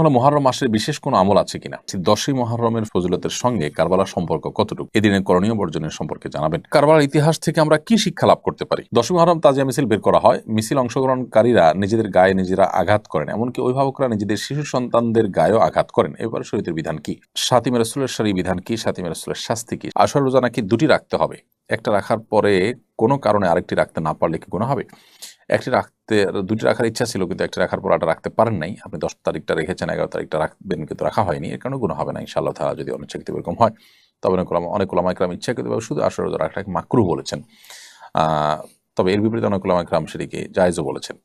হলো মহরম মাসের বিশেষ কোনো আমল আছে কিনা? দশই মহরমের ফজিলতের সঙ্গে কারবালার সম্পর্ক কতটুকু? এদিনের করণীয় বর্জনের সম্পর্কে জানাবেন। কারবালার ইতিহাস থেকে আমরা কি শিক্ষা লাভ করতে পারি? দশই মহরম তাজিয়া মিছিল বের করা হয়। মিছিল অংশগ্রহণকারীরা নিজেদের গায়ে নিজেরা আঘাত করেন, এমনকি অভিভাবকরা নিজেদের শিশু সন্তানদের গায়েও আঘাত করেন। এবারে শরীরের বিধান কি? সাতিমে রসুলের সারি বিধান কি? সাতিমে রসুলের শাস্তি কি? আসল রোজা নাকি দুটি রাখতে হবে? একটা রাখার পরে কোনো কারণে আরেকটি রাখতে না পারলে কি কোনো হবে? একটি রাখতে, দুটি রাখার ইচ্ছা ছিল কিন্তু একটি রাখার পর আটা রাখতে পারেন নাই। আপনি দশ তারিখটা রেখেছেন, এগারো তারিখটা রাখবেন কিন্তু রাখা হয়নি। এর কারণে গুণ হবে না, ইনশাআল্লাহ তারা যদি অনিচ্ছাকৃত এরকম হয়। তবে অনেক অনেক ইকরাম ইচ্ছাকৃতভাবে শুধু আসর রোজা রাখাটাকে মাকরু বলেছেন। তবে এর বিপরীতে অনেক ওলামা ইকরাম সেটিকে জায়জও বলেছেন।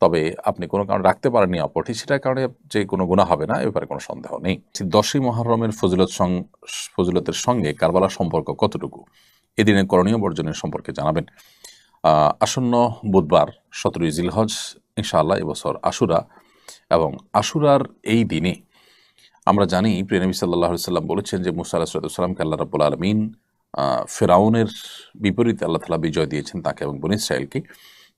তবে আপনি কোনো কারণে রাখতে পারেননি অপরটি, সেটার কারণে যে কোনো গুণা হবে না, এ ব্যাপারে কোনো সন্দেহ নেই। ঠিক দশই মহরমের ফজিলত সং- ফজিলতের সঙ্গে কারবালার সম্পর্ক কতটুকু? এদিনের করণীয় বর্জনের সম্পর্কে জানাবেন। আসন্ন বুধবার সতেরোই জিলহজ, ইনশাআল্লাহ এবছর আশুরা এবং আশুরার এই দিনে আমরা জানি প্রিয়নবী সাল্লাহ সাল্লাম বলেছেন যে মুসা আলাহিসাল্লামকে আল্লাহ রাবুল আলমিন ফেরাউনের বিপরীতে আল্লাহ তালা বিজয় দিয়েছেন তাকে এবং বনি ইসরায়েলকে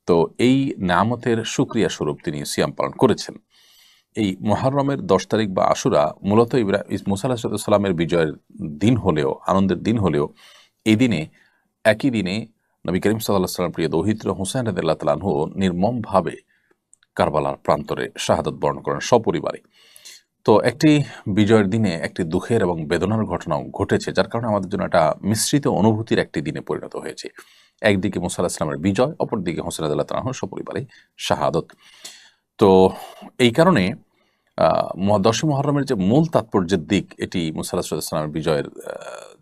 তো এই নামতের সুক্রিয়া স্বরূপ তিনি সিয়াম পালন করেছেন। এই মহরমের দশ তারিখ বা আশুরা মূলত ইব্রা, মুসা আলাহিসাল্লামের বিজয়ের দিন হলেও, আনন্দের দিন হলেও, এই দিনে, একই দিনে নবী করিম সাল্লাহ সাল্লাম প্রিয় দৌহিত্র হুসেন রদুল্লাহ তালাহু নির্মমভাবে কারবালার প্রান্তরে শাহাদত বরণ করেন সপরিবারে। তো একটি বিজয়ের দিনে একটি দুঃখের এবং বেদনার ঘটনাও ঘটেছে, যার কারণে আমাদের জন্য একটা মিশ্রিত অনুভূতির একটি দিনে পরিণত হয়েছে। একদিকে মুসা আলাহ ইসলামের বিজয়, অপরদিকে হোসেন আদাল্লাহ তালাহ সপরিবারে শাহাদত। তো এই কারণে দশই মহরমের যে মূল তাৎপর্যের দিক, এটি মুসা বিজয়ের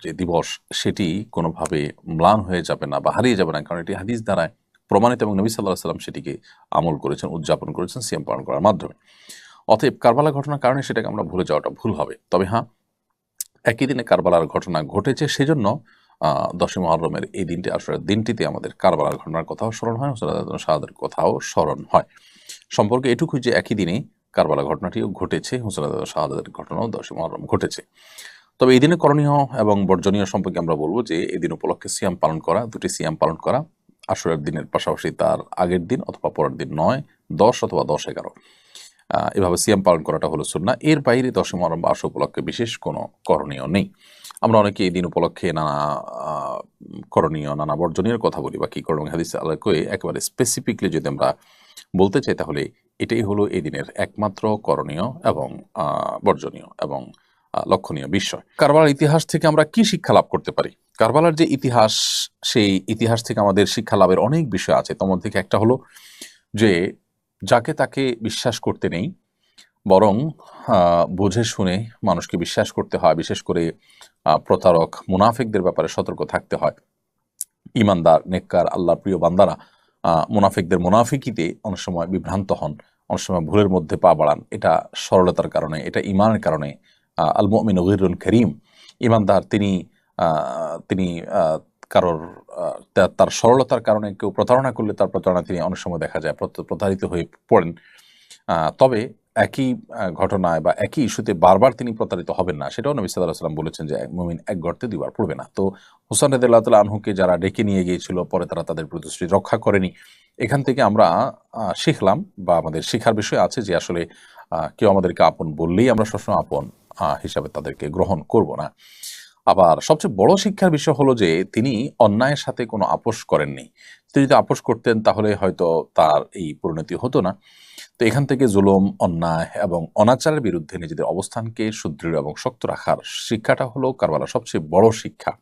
যে দিবস, সেটি কোনোভাবে ম্লান হয়ে যাবে না বা হারিয়ে যাবে না। কারণ এটি হাদিস দ্বারায় প্রমাণিত এবং নবী সাল্লাহ সাল্লাম সেটিকে আমল করেছেন, উদযাপন করেছেন সিএম পালন করার মাধ্যমে। অতএব কারবালা ঘটনার কারণে সেটাকে আমরা ভুলে যাওয়াটা ভুল হবে। তবে হ্যাঁ একই দিনে কারবালার ঘটনা ঘটেছে, সেজন্য দশই মহরমের এই দিনটি আসলে দিনটিতে আমাদের কারবালার ঘটনার কথাও স্মরণ হয় হোসেন শাহাদের কথাও স্মরণ হয়। সম্পর্কে এটুকুই যে একই দিনে কারবালা ঘটনাটিও ঘটেছে হোসেন শাহাদের ঘটনাও দশই মহরম ঘটেছে। তবে এই দিনে করণীয় এবং বর্জনীয় সম্পর্কে আমরা বলব যে, এই দিন উপলক্ষে সিয়াম পালন করা, দুটি সিয়াম পালন করা, আসরের দিনের পাশাপাশি তার আগের দিন অথবা পরের দিন নয়, দশ অথবা দশ এগারো। এভাবে সিয়াম পালন করাটা হলো সুন্না এর বাইরে দশম মহরম বা উপলক্ষে বিশেষ কোনো করণীয় নেই। আমরা অনেকে এই দিন উপলক্ষে নানা করণীয়, নানা বর্জনীয় কথা বলি বা কি করণীয়, হাদিস আলোকে একেবারে স্পেসিফিকলি যদি আমরা বলতে চাই তাহলে এটাই হলো এই দিনের একমাত্র করণীয় এবং বর্জনীয় এবং লক্ষণীয় বিষয়। কারবালার ইতিহাস থেকে আমরা কি শিক্ষা লাভ করতে পারি? কারবালার যে ইতিহাস, সেই ইতিহাস থেকে আমাদের শিক্ষা লাভের অনেক বিষয় আছে। তোমার থেকে একটা হলো যে, যাকে তাকে বিশ্বাস করতে নেই, বরং বুঝে শুনে মানুষকে বিশ্বাস করতে হয়, বিশেষ করে প্রতারক, মুনাফিকদের ব্যাপারে সতর্ক থাকতে হয়। ইমানদার, নেককার আল্লাহ প্রিয় বান্দারা মুনাফিকদের মুনাফিকিতে অনেক সময় বিভ্রান্ত হন, অনেক সময় ভুলের মধ্যে পা বাড়ান। এটা সরলতার কারণে, এটা ইমানের কারণে। আল মুমিন গহিরুল করিম, ইমানদার, তিনি তিনি কারোর তার সরলতার কারণে কেউ প্রতারণা করলে তার প্রতারণা তিনি অনেক সময় দেখা যায় প্রত- প্রতারিত হয়ে পড়েন। তবে একই ঘটনায় বা একই ইস্যুতে বারবার তিনি প্রতারিত হবেন না, সেটাও নবী সাল্লাহ সাল্লাম বলেছেন যে, মুমিন এক গর্তে দুইবার পড়বে না। তো হুসান রদুল্লাহ তাল আনহুকে যারা ডেকে নিয়ে গিয়েছিল, পরে তারা তাদের প্রতিশ্রুতি রক্ষা করেনি। এখান থেকে আমরা শিখলাম বা আমাদের শিখার বিষয় আছে যে আসলে কেউ আমাদেরকে আপন বললেই আমরা সবসময় আপন হিসাবে তাদেরকে গ্রহণ করব না। আবার সবচেয়ে বড় শিক্ষার বিষয় হলো যে, তিনি অন্যায়ের সাথে কোনো আপোষ করেননি। তিনি যদি আপোষ করতেন তাহলে হয়তো তার এই পরিণতি হতো না। তো এখান থেকে জুলুম, অন্যায় এবং অনাচারের বিরুদ্ধে নিজেদের অবস্থানকে সুদৃঢ় এবং শক্ত রাখার শিক্ষাটা হলো কারবালার সবচেয়ে বড় শিক্ষা।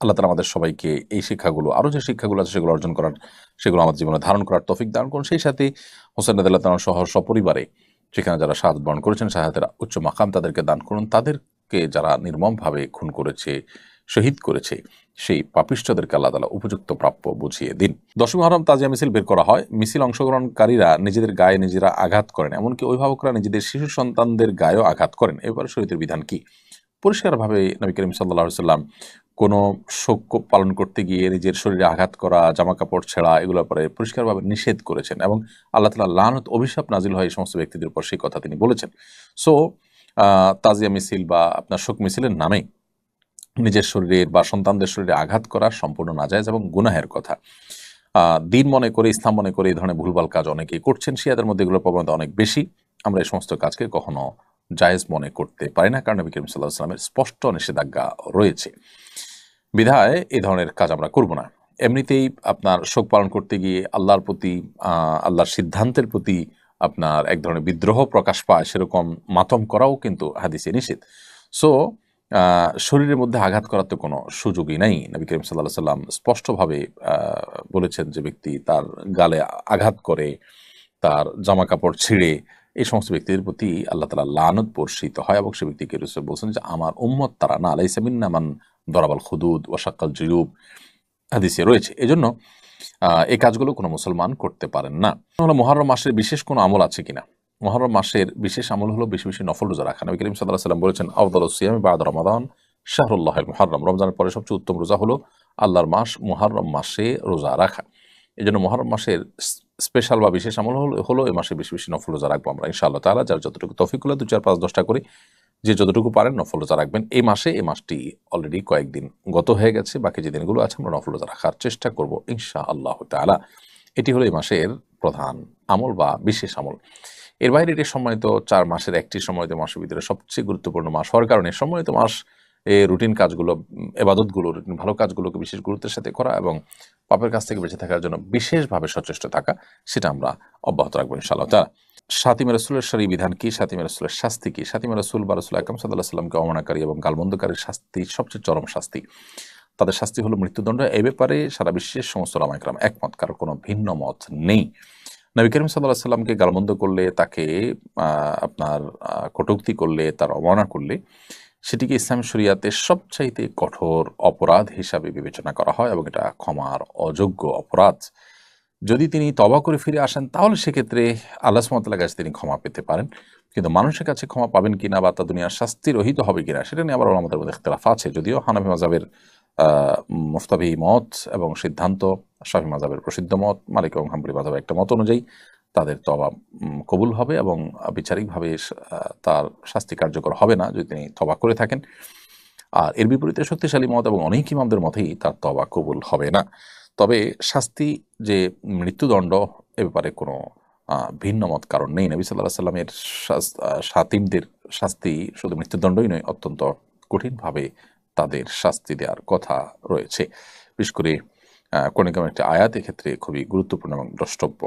আল্লাহ তালা আমাদের সবাইকে এই শিক্ষাগুলো, আরও যে শিক্ষাগুলো আছে সেগুলো অর্জন করার, সেগুলো আমাদের জীবনে ধারণ করার তফিক দান করুন। সেই সাথে হোসেন আদাল্লাহ তালা সহ সপরিবারে সেখানে যারা সাহায্য বরণ করেছেন, সাহায্যের উচ্চ মাকাম তাদেরকে দান করুন। তাদেরকে যারা নির্মমভাবে খুন করেছে শহীদ করেছে। সেই পাপিষ্ঠদেরকে আল্লাহ তালা উপযুক্ত প্রাপ্য বুঝিয়ে দিন। দশম হারাম তাজিয়া মিছিল বের করা হয়। মিছিল অংশগ্রহণকারীরা নিজেদের গায়ে নিজেরা আঘাত করেন, এমনকি অভিভাবকরা নিজেদের শিশু সন্তানদের গায়েও আঘাত করেন। এবারে শরীরের বিধান কি? পরিষ্কারভাবে নবী করিম সাল্লাহ সাল্লাম কোনো শোক পালন করতে গিয়ে নিজের শরীরে আঘাত করা জামা কাপড় ছেঁড়া, এগুলোর পরে পরিষ্কারভাবে নিষেধ করেছেন এবং আল্লাহ তালা লানত, অভিশাপ নাজিল হয় এই সমস্ত ব্যক্তিদের উপর সেই কথা তিনি বলেছেন। সো তাজিয়া মিছিল বা আপনার শোক মিছিলের নামে নিজের শরীরের বা সন্তানদের শরীরে আঘাত করা সম্পূর্ণ নাজায়জ এবং গুনাহের কথা। দিন মনে করে, ইসলাম মনে করে এই ধরনের ভুলভাল কাজ অনেকেই করছেন। শিয়াদের মধ্যে এগুলোর প্রবণতা অনেক বেশি। আমরা এই সমস্ত কাজকে কখনো জায়েজ মনে করতে পারি না, কারণ নবী করিম সাল্লাহ সাল্লামের স্পষ্ট নিষেধাজ্ঞা রয়েছে। বিধায় এই ধরনের কাজ আমরা করব না। এমনিতেই আপনার শোক পালন করতে গিয়ে আল্লাহর প্রতি আল্লাহর সিদ্ধান্তের প্রতি আপনার এক ধরনের বিদ্রোহ প্রকাশ পায়, সেরকম মাতম করাও কিন্তু হাদিসে নিষেধ। সো শরীরের মধ্যে আঘাত করার তো কোনো সুযোগই নাই। নবী করিম সাল্লাহ সাল্লাম স্পষ্টভাবে বলেছেন যে ব্যক্তি তার গালে আঘাত করে, তার জামা কাপড় ছিঁড়ে, এই সমস্ত ব্যক্তিদের প্রতি আল্লাহ তালা লানত বর্ষিত হয় এবং সে ব্যক্তিকে রসুল বলছেন যে, আমার উম্মত তারা না আলাইসামিন্নামান দরাবাল খুদুদ ওয়াশাক্কাল জুয়ুব হাদিসে রয়েছে। এজন্য এই কাজগুলো কোনো মুসলমান করতে পারেন না। মহরম মাসের বিশেষ কোনো আমল আছে কিনা? মহরম মাসের বিশেষ আমল হলো বেশি বেশি নফল রোজা রাখা। নবী করিম সাল্লাহ সাল্লাম বলেছেন আউদুল সিয়ামি বাদ রমাদান শাহরুল্লাহ মুহাররম। রমজানের পরে সবচেয়ে উত্তম রোজা হলো আল্লাহর মাস মুহাররম মাসে রোজা রাখা। এই জন্য মহরম মাসের স্পেশাল বা বিশেষ আমল হলো হলো এই মাসে বেশি বেশি নফল রোজা রাখব আমরা, ইনশাআল্লাহ তাআলা। যার যতটুকু তফিক হলো, দু চার পাঁচ দশটা করে যে যতটুকু পারেন নফল রোজা রাখবেন। এই মাসে, এই মাসটি অলরেডি কয়েকদিন গত হয়ে গেছে, বাকি যে দিনগুলো আছে আমরা নফল রোজা রাখার চেষ্টা করব ইনশা আল্লাহ তাআলা। এটি হলো এই মাসের প্রধান আমল বা বিশেষ আমল। এর বাইরে এটি সম্মানিত চার মাসের একটি সম্মানিত মাসের ভিতরে সবচেয়ে গুরুত্বপূর্ণ মাস হওয়ার কারণে সম্মানিত মাস এই রুটিন কাজগুলো এবাদতগুলো রুটিন ভালো কাজগুলোকে বিশেষ গুরুত্বের সাথে করা এবং পাপের কাছ থেকে বেঁচে থাকার জন্য বিশেষভাবে সচেষ্ট থাকা, সেটা আমরা অব্যাহত রাখব ইনশাআল্লাহ। তারা সাতিমা রসুলের সারি বিধান কি? সাতিমা রসুলের শাস্তি কি? সাতিমা রসুল বা রসুল আকরম সাল্লাহ সাল্লামকে অমানাকারী এবং গালমন্দকারীর শাস্তি সবচেয়ে চরম শাস্তি। তাদের শাস্তি হলো মৃত্যুদণ্ড। এ ব্যাপারে সারা বিশ্বের সমস্ত রামাইকরাম একমত, কারও কোনো ভিন্ন মত নেই। নবী করিম সাল্লাহ সাল্লামকে গালমন্দ করলে, তাকে আপনার কটূক্তি করলে, তার অবমাননা করলে, সেটিকে ইসলাম শরিয়াতে সবচাইতে কঠোর অপরাধ হিসাবে বিবেচনা করা হয় এবং এটা ক্ষমার অযোগ্য অপরাধ। যদি তিনি তবা করে ফিরে আসেন, তাহলে সেক্ষেত্রে আল্লাহ সুমতাল্লাহ কাছে তিনি ক্ষমা পেতে পারেন। কিন্তু মানুষের কাছে ক্ষমা পাবেন কিনা বা তা দুনিয়ার শাস্তি রহিত হবে কিনা, সেটা নিয়ে আবার আমাদের মধ্যে ইখতলাফ আছে, যদিও হানাফি মাজাবের মুফতাবি মত এবং সিদ্ধান্ত, শাফি মাজাবের প্রসিদ্ধ মত, মালিক এবং হাম্বলি মাজাবের একটা মত অনুযায়ী তাদের তবা কবুল হবে এবং বিচারিকভাবে তার শাস্তি কার্যকর হবে না যদি তিনি তবা করে থাকেন। আর এর বিপরীতে শক্তিশালী মত এবং অনেক ইমামদের মতেই তার তবা কবুল হবে না। তবে শাস্তি যে মৃত্যুদণ্ড এ ব্যাপারে কোনো ভিন্ন মত কারণ নেই। নবী সাল্লাহ সাল্লামের সাতিমদের শাস্তি শুধু মৃত্যুদণ্ডই নয়, অত্যন্ত কঠিনভাবে তাদের শাস্তি দেওয়ার কথা রয়েছে। বিশেষ করে কোনো একটি আয়াত এক্ষেত্রে খুবই গুরুত্বপূর্ণ এবং দ্রষ্টব্য।